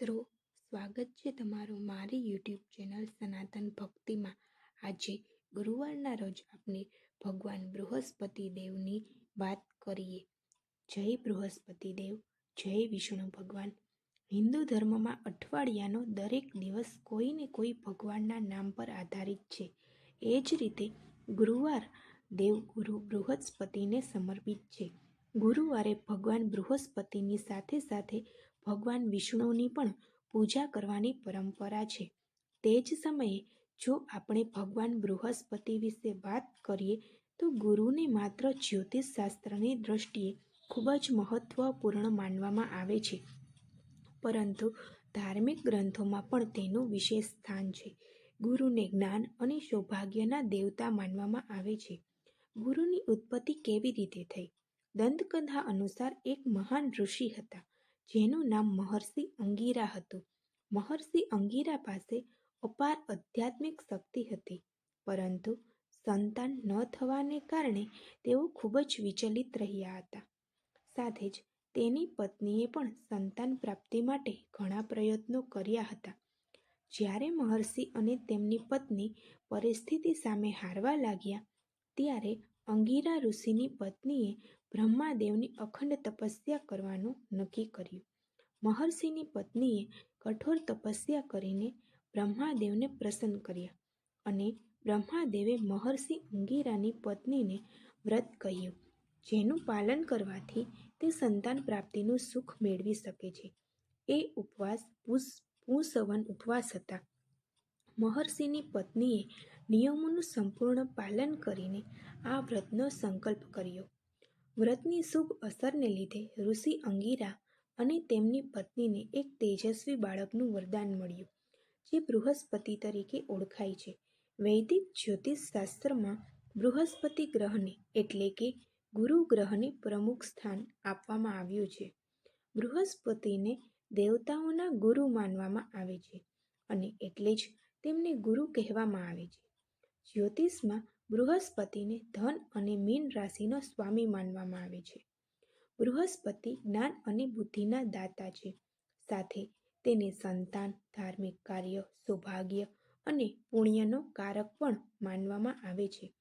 મિત્રો, સ્વાગત છે તમારું મારી યુટ્યુબ ચેનલ સનાતન ભક્તિમાં. આજે ગુરુવારના રોજ આપણે ભગવાન બૃહસ્પતિ દેવની વાત કરીએ. જય બૃહસ્પતિ દેવ, જય વિષ્ણુ ભગવાન. હિન્દુ ધર્મમાં અઠવાડિયાનો દરેક દિવસ કોઈને કોઈ ભગવાનના નામ પર આધારિત છે. એ જ રીતે ગુરુવાર દેવગુરુ બૃહસ્પતિને સમર્પિત છે. ગુરુવારે ભગવાન બૃહસ્પતિની સાથે સાથે ભગવાન વિષ્ણુની પણ પૂજા કરવાની પરંપરા છે. તે જ સમયે જો આપણે ભગવાન બૃહસ્પતિ વિશે વાત કરીએ, તો ગુરુને માત્ર જ્યોતિષશાસ્ત્રની દ્રષ્ટિએ ખૂબ જ મહત્વપૂર્ણ માનવામાં આવે છે. પરંતુ ધાર્મિક ગ્રંથોમાં પણ તેનું વિશેષ સ્થાન છે. ગુરુને જ્ઞાન અને સૌભાગ્યના દેવતા માનવામાં આવે છે. ગુરુની ઉત્પત્તિ કેવી રીતે થઈ? દંતકથા અનુસાર એક મહાન ઋષિ હતા. જેનું નામ મહર્ષિ અંગીરા હતું. મહર્ષિ અંગીરા પાસે અપાર આધ્યાત્મિક શક્તિ હતી, પરંતુ સંતાન ન થવાને કારણે તેઓ ખૂબ જ વિચલિત રહ્યા હતા. સાથે જ તેની પત્નીએ પણ સંતાન પ્રાપ્તિ માટે ઘણા પ્રયત્નો કર્યા હતા. જ્યારે મહર્ષિ અને તેમની પત્ની પરિસ્થિતિ સામે હારવા લાગ્યા, ત્યારે અંગીરા ઋષિની પત્નીએ બ્રહ્માદેવની અખંડ તપસ્યા કરવાનું નક્કી કર્યું. મહર્ષિની પત્નીએ કઠોર તપસ્યા કરીને બ્રહ્માદેવને પ્રસન્ન કર્યા અને બ્રહ્માદેવે મહર્ષિ અંગીરાની પત્નીને વ્રત કહ્યું, જેનું પાલન કરવાથી તે સંતાન પ્રાપ્તિનું સુખ મેળવી શકે છે. એ ઉપવાસ પુસવન ઉપવાસ હતા. મહર્ષિની પત્નીએ નિયમોનું સંપૂર્ણ પાલન કરીને આ વ્રતનો સંકલ્પ કર્યો. વ્રતની શુભ અસરને લીધે ઋષિ અંગીરા અને તેમની પત્નીને એક તેજસ્વી બાળકનું વરદાન મળ્યું, જે બૃહસ્પતિ તરીકે ઓળખાય છે. વૈદિક જ્યોતિષશાસ્ત્રમાં બૃહસ્પતિ ગ્રહને એટલે કે ગુરુ ગ્રહને પ્રમુખ સ્થાન આપવામાં આવ્યું છે. બૃહસ્પતિને દેવતાઓના ગુરુ માનવામાં આવે છે અને એટલે જ તેમને ગુરુ કહેવામાં આવે છે. જ્યોતિષમાં બૃહસ્પતિને ધન અને મીન રાશિનો સ્વામી માનવામાં આવે છે. બૃહસ્પતિ જ્ઞાન અને બુદ્ધિના દાતા છે. સાથે તેને સંતાન, ધાર્મિક કાર્ય, સૌભાગ્ય અને પુણ્યનો કારક પણ માનવામાં આવે છે.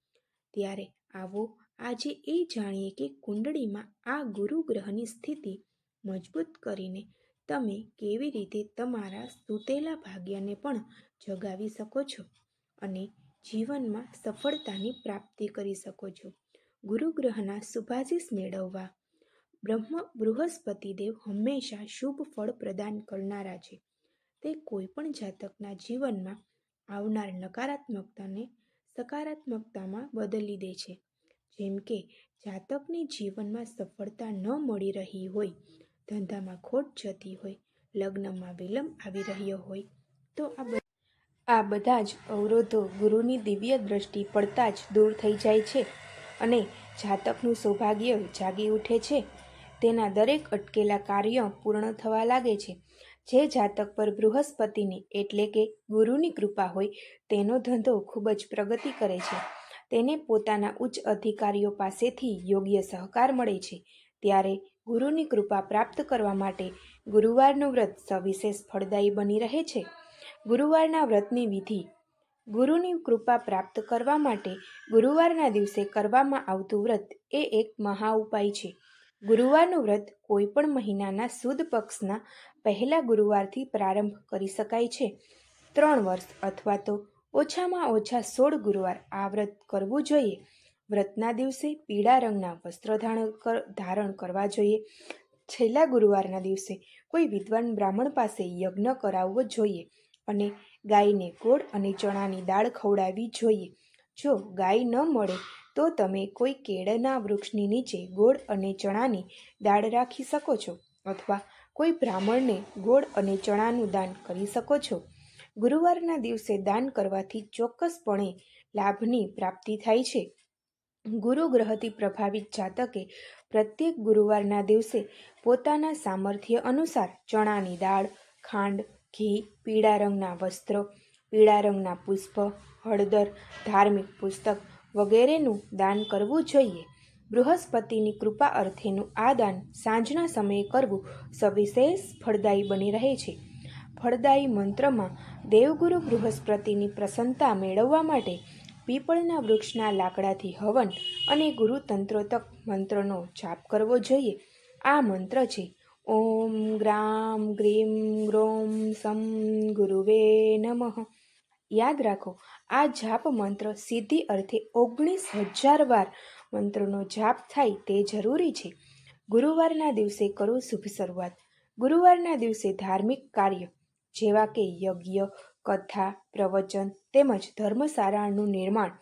ત્યારે આવો આજે એ જાણીએ કે કુંડળીમાં આ ગુરુ ગ્રહની સ્થિતિ મજબૂત કરીને તમે કેવી રીતે તમારા સૂતેલા ભાગ્યને પણ જગાવી શકો છો અને જીવનમાં સફળતાની પ્રાપ્તિ કરી શકો છો. ગુરુગ્રહના શુભાશીષ મેળવવા. બ્રહ્મ બૃહસ્પતિદેવ હંમેશા શુભ ફળ પ્રદાન કરનારા છે. તે કોઈપણ જાતકના જીવનમાં આવનાર નકારાત્મકતાને સકારાત્મકતામાં બદલી દે છે. જેમ કે, જાતકને જીવનમાં સફળતા ન મળી રહી હોય, ધંધામાં ખોટ જતી હોય, લગ્નમાં વિલંબ આવી રહ્યો હોય, તો આ આ બધા જ અવરોધો ગુરુની દિવ્ય દ્રષ્ટિ પડતા જ દૂર થઈ જાય છે અને જાતકનું સૌભાગ્ય જાગી ઉઠે છે. તેના દરેક અટકેલા કાર્ય પૂર્ણ થવા લાગે છે. જે જાતક પર બૃહસ્પતિની એટલે કે ગુરુની કૃપા હોય તેનો ધંધો ખૂબ જ પ્રગતિ કરે છે. તેને પોતાના ઉચ્ચ અધિકારીઓ પાસેથી યોગ્ય સહકાર મળે છે. ત્યારે ગુરુની કૃપા પ્રાપ્ત કરવા માટે ગુરુવારનું વ્રત સવિશેષ ફળદાયી બની રહે છે. ગુરુવારના વ્રતની વિધિ. ગુરુની કૃપા પ્રાપ્ત કરવા માટે ગુરુવારના દિવસે કરવામાં આવતું વ્રત એ એક મહા ઉપાય છે. ગુરુવારનું વ્રત કોઈપણ મહિનાના સુદ પક્ષના પહેલા ગુરુવારથી પ્રારંભ કરી શકાય છે. ત્રણ વર્ષ અથવા તો ઓછામાં ઓછા સોળ ગુરુવાર આ વ્રત કરવું જોઈએ. વ્રતના દિવસે પીળા રંગના વસ્ત્ર ધારણ કરવા જોઈએ. છેલ્લા ગુરુવારના દિવસે કોઈ વિદ્વાન બ્રાહ્મણ પાસે યજ્ઞ કરાવવો જોઈએ. અને ગાયને ગોળ અને ચણાની દાળ ખવડાવવી જોઈએ. જો ગાય ન મળે, તો તમે કોઈ કેળના વૃક્ષની નીચે ગોળ અને ચણાની દાળ રાખી શકો છો અથવા કોઈ બ્રાહ્મણને ગોળ અને ચણાનું દાન કરી શકો છો. ગુરુવારના દિવસે દાન કરવાથી ચોક્કસપણે લાભની પ્રાપ્તિ થાય છે. ગુરુ ગ્રહથી પ્રભાવિત જાતકે પ્રત્યેક ગુરુવારના દિવસે પોતાના સામર્થ્ય અનુસાર ચણાની દાળ, ખાંડ ઘી, પીળા રંગના વસ્ત્ર, પીળા રંગના પુષ્પ, હળદર, ધાર્મિક પુસ્તક વગેરેનું દાન કરવું જોઈએ. બૃહસ્પતિની કૃપા અર્થેનું આ દાન સાંજના સમયે કરવું સવિશેષ ફળદાયી બની રહે છે. ફળદાયી મંત્રમાં દેવગુરુ બૃહસ્પતિની પ્રસન્નતા મેળવવા માટે પીપળના વૃક્ષના લાકડાથી હવન અને ગુરુતંત્રોતક મંત્રનો જાપ કરવો જોઈએ. આ મંત્ર છે ઓમ ગ્રામ ગ્રીમ ગ્રોમ સમ ગુરુવે નમઃ યાદ રાખો, આ જાપ મંત્ર સીધી અર્થે ઓગણીસ હજાર વાર મંત્રનો જાપ થાય તે જરૂરી છે. ગુરુવારના દિવસે કરો શુભ શરૂઆત. ગુરુવારના દિવસે ધાર્મિક કાર્ય, જેવા કે યજ્ઞ, કથા, પ્રવચન તેમજ ધર્મશાળાનું નિર્માણ,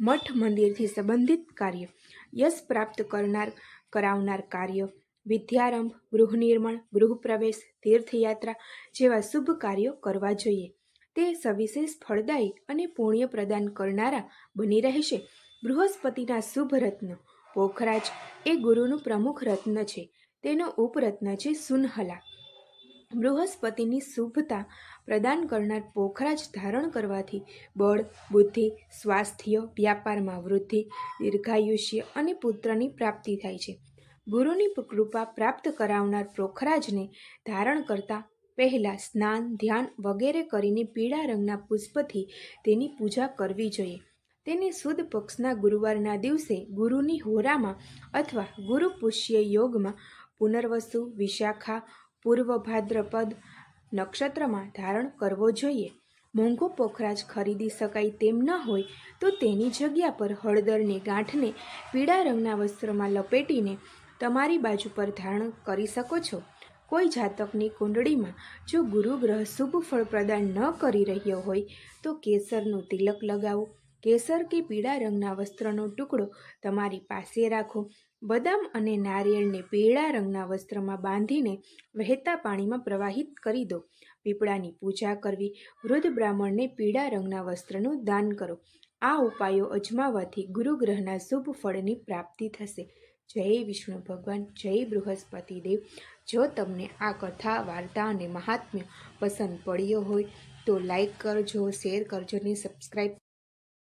મઠ મંદિરથી સંબંધિત કાર્ય, યશ પ્રાપ્ત કરનાર, કરાવનાર કાર્ય વિદ્યારંભ, ગૃહનિર્માણ, ગૃહપ્રવેશ, તીર્થયાત્રા જેવા શુભ કાર્યો કરવા જોઈએ. તે સવિશેષ ફળદાયી અને પુણ્ય પ્રદાન કરનારા બની રહેશે. બૃહસ્પતિના શુભ રત્ન. પોખરાજ એ ગુરુનું પ્રમુખ રત્ન છે. તેનો ઉપરત્ન છે સુનહલા. બૃહસ્પતિની શુભતા પ્રદાન કરનાર પોખરાજ ધારણ કરવાથી બળ, બુદ્ધિ, સ્વાસ્થ્ય, વ્યાપારમાં વૃદ્ધિ, દીર્ઘાયુષ્ય અને પુત્રની પ્રાપ્તિ થાય છે. ગુરુની કૃપા પ્રાપ્ત કરાવનાર પોખરાજને ધારણ કરતા પહેલાં સ્નાન, ધ્યાન વગેરે કરીને પીળા રંગના પુષ્પથી તેની પૂજા કરવી જોઈએ. તેને શુદ્ધ પક્ષના ગુરુવારના દિવસે ગુરુની હોરામાં અથવા ગુરુ પુષ્ય યોગમાં પુનર્વસુ, વિશાખા, પૂર્વ ભાદ્રપદ નક્ષત્રમાં ધારણ કરવો જોઈએ. મોંઘો પોખરાજ ખરીદી શકાય તેમ ન હોય તો તેની જગ્યા પર હળદરની ગાંઠને પીળા રંગના વસ્ત્રમાં લપેટીને તમારી બાજુ પર ધારણ કરી શકો છો. કોઈ જાતકની કુંડળીમાં જો ગુરુ ગ્રહ શુભ ફળ પ્રદાન ન કરી રહ્યો હોય, તો કેસરનું તિલક લગાવો. કેસર કે પીળા રંગના વસ્ત્રનો ટુકડો તમારી પાસે રાખો. બદામ અને નારિયેળને પીળા રંગના વસ્ત્રમાં બાંધીને વહેતા પાણીમાં પ્રવાહિત કરી દો. પીપળાની પૂજા કરવી. વૃદ્ધ બ્રાહ્મણને પીળા રંગના વસ્ત્રનું દાન કરો. આ ઉપાયો અજમાવવાથી ગુરુગ્રહના શુભ ફળની પ્રાપ્તિ થશે. જય વિષ્ણુ ભગવાન, જય બૃહસ્પતિ દેવ. જો તમને આ કથા, વાર્તા અને મહાત્મ્ય પસંદ પડ્યો હોય તો લાઈક કરજો શેર કરજો અને સબસ્ક્રાઈબ